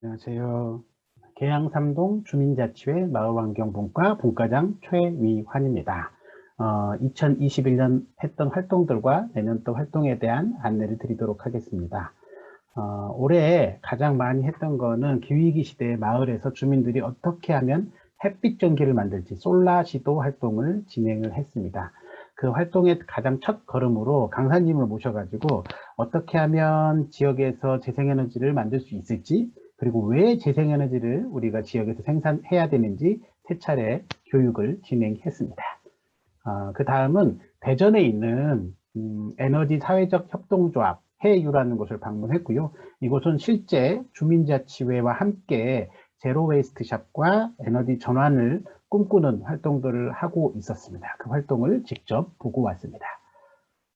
안녕하세요. 계양삼동 주민자치회 마을환경분과 분과장 최위환입니다. 어, 2021년 했던 활동들과 내년 또 활동에 대한 안내를 드리도록 하겠습니다. 어, 올해 가장 많이 했던 거는 기후위기 시대의 마을에서 주민들이 어떻게 하면 햇빛 전기를 만들지 솔라 시도 활동을 진행을 했습니다. 그 활동의 가장 첫 걸음으로 강사님을 모셔가지고 어떻게 하면 지역에서 재생에너지를 만들 수 있을지 그리고 왜 재생에너지를 우리가 지역에서 생산해야 되는지 세 차례 교육을 진행했습니다. 어, 그 다음은 대전에 있는 음, 에너지 사회적 협동조합 해유라는 곳을 방문했고요. 이곳은 실제 주민자치회와 함께 제로 웨이스트 샵과 에너지 전환을 꿈꾸는 활동들을 하고 있었습니다. 그 활동을 직접 보고 왔습니다.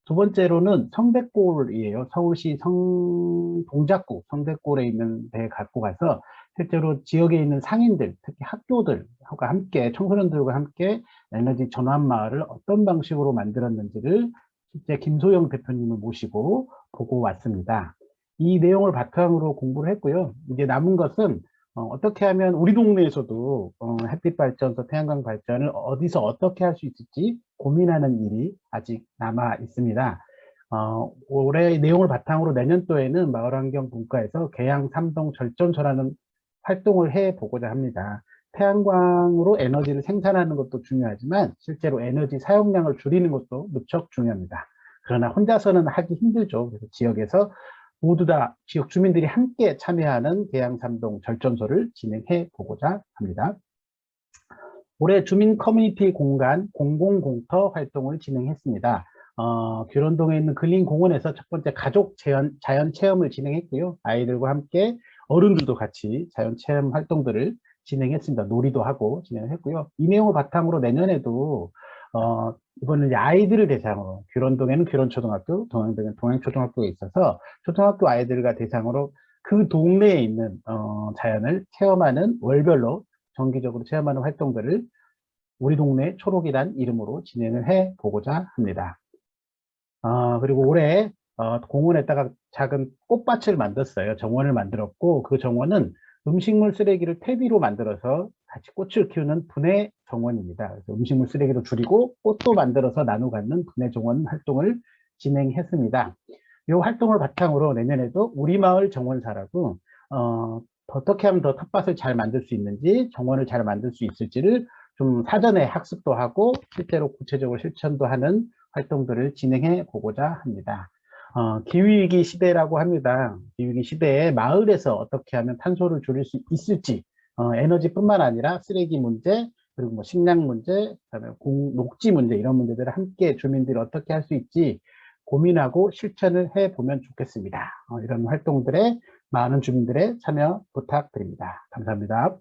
두 번째로는 성백골이에요. 서울시 성 동작구 성백골에 있는 데 갖고 가서 실제로 지역에 있는 상인들, 특히 학교들과 함께 청소년들과 함께 에너지 전환 마을을 어떤 방식으로 만들었는지를 실제 김소영 대표님을 모시고 보고 왔습니다. 이 내용을 바탕으로 공부를 했고요. 이제 남은 것은 어, 떻게 하면 우리 동네에서도 어, 햇빛 발전소, 태양광 발전을 어디서 어떻게 할 수 있을지 고민하는 일이 아직 남아 있습니다. 어, 올해 내용을 바탕으로 내년도에는 마을환경 분과에서 계양 삼동 절전소라는 활동을 해 보고자 합니다. 태양광으로 에너지를 생산하는 것도 중요하지만 실제로 에너지 사용량을 줄이는 것도 무척 중요합니다. 그러나 혼자서는 하기 힘들죠. 그래서 지역에서 모두 다 지역 주민들이 함께 참여하는 계양삼동 절전소를 진행해 보고자 합니다. 올해 주민 커뮤니티 공간 공공공터 활동을 진행했습니다. 어, 규론동에 있는 근린 공원에서 첫 번째 가족 자연, 자연 체험을 진행했고요. 아이들과 함께 어른들도 같이 자연 체험 활동들을 진행했습니다. 놀이도 하고 진행했고요. 이 내용을 바탕으로 내년에도 어, 이번에 아이들을 대상으로 규론동에는 규론초등학교, 동양동에는 동양초등학교가 있어서 초등학교 아이들과 대상으로 그 동네에 있는 어, 자연을 체험하는 월별로 정기적으로 체험하는 활동들을 우리 동네 초록이란 이름으로 진행을 해 보고자 합니다. 어, 그리고 올해 어, 공원에다가 작은 꽃밭을 만들었어요. 정원을 만들었고 그 정원은 음식물 쓰레기를 퇴비로 만들어서 같이 꽃을 키우는 분해 정원입니다. 음식물 쓰레기도 줄이고 꽃도 만들어서 나누 갖는 분해 정원 활동을 진행했습니다. 이 활동을 바탕으로 내년에도 우리 마을 정원사라고 어, 어떻게 하면 더 텃밭을 잘 만들 수 있는지 정원을 잘 만들 수 있을지를 좀 사전에 학습도 하고 실제로 구체적으로 실천도 하는 활동들을 진행해 보고자 합니다. 어, 기후위기 시대라고 합니다. 기후위기 시대에 마을에서 어떻게 하면 탄소를 줄일 수 있을지 어, 에너지뿐만 아니라 쓰레기 문제 그리고 뭐 식량 문제 그다음에 공, 녹지 문제 이런 문제들을 함께 주민들이 어떻게 할 수 있지 고민하고 실천을 해 보면 좋겠습니다. 어, 이런 활동들에 많은 주민들의 참여 부탁드립니다. 감사합니다.